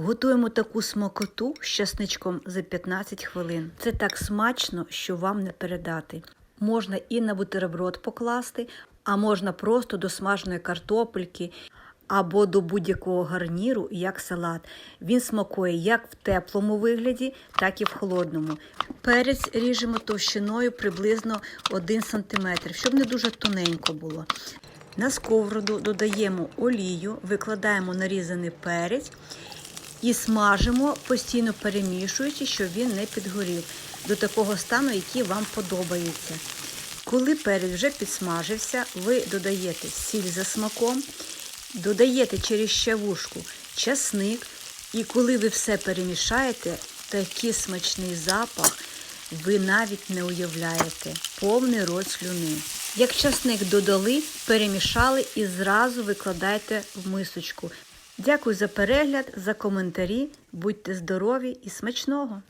Готуємо таку смакоту з часничком за 15 хвилин. Це так смачно, що вам не передати. Можна і на бутерброд покласти, а можна просто до смаженої картопельки або до будь-якого гарніру, як салат. Він смакує як в теплому вигляді, так і в холодному. Перець ріжемо товщиною приблизно 1 см, щоб не дуже тоненько було. На сковороду додаємо олію, викладаємо нарізаний перець і смажимо, постійно перемішуючи, щоб він не підгорів до такого стану, який вам подобається. Коли перець вже підсмажився, ви додаєте сіль за смаком, додаєте через щавушку часник, і коли ви все перемішаєте, такий смачний запах ви навіть не уявляєте. Повний рот слюни. Як часник додали, перемішали і зразу викладайте в мисочку. Дякую за перегляд, за коментарі. Будьте здорові і смачного!